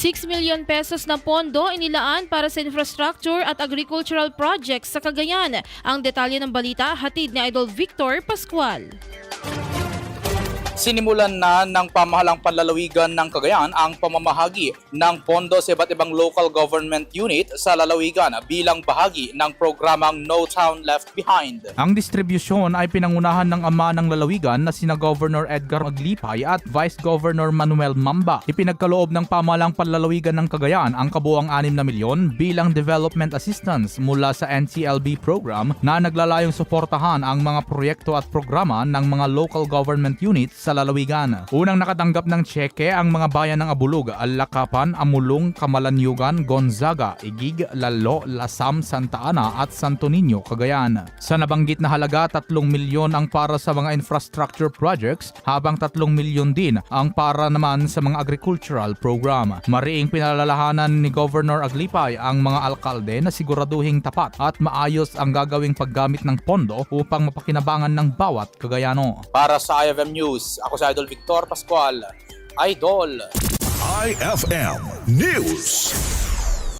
6 million pesos na pondo inilaan para sa infrastructure at agricultural projects sa Cagayan. Ang detalye ng balita hatid ni Idol Victor Pascual. Sinimulan na ng pamahalang panlalawigan ng Cagayan ang pamamahagi ng pondo sa iba't ibang local government unit sa lalawigan bilang bahagi ng programang No Town Left Behind. Ang distribusyon ay pinangunahan ng ama ng lalawigan na sina Governor Edgar Maglipay at Vice Governor Manuel Mamba. Ipinagkaloob ng pamalang panlalawigan ng Cagayan ang kabuang 6 na milyon bilang development assistance mula sa NCLB program na naglalayong suportahan ang mga proyekto at programa ng mga local government units sa lalawigan. Unang nakatanggap ng tseke ang mga bayan ng Abulug, Alakapan, Amulong, Kamalanyugan, Gonzaga, Igig, Lalo, Lasam, Santa Ana at Santo Niño, Cagayan. Sa nabanggit na halaga, 3 milyon ang para sa mga infrastructure projects habang 3 milyon din ang para naman sa mga agricultural program. Mariing pinalalahanan ni Governor Aglipay ang mga alkalde na siguraduhing tapat at maayos ang gagawing paggamit ng pondo upang mapakinabangan ng bawat Cagayano. Para sa IFM News, ako si Idol Victor Pascual. Idol! IFM News.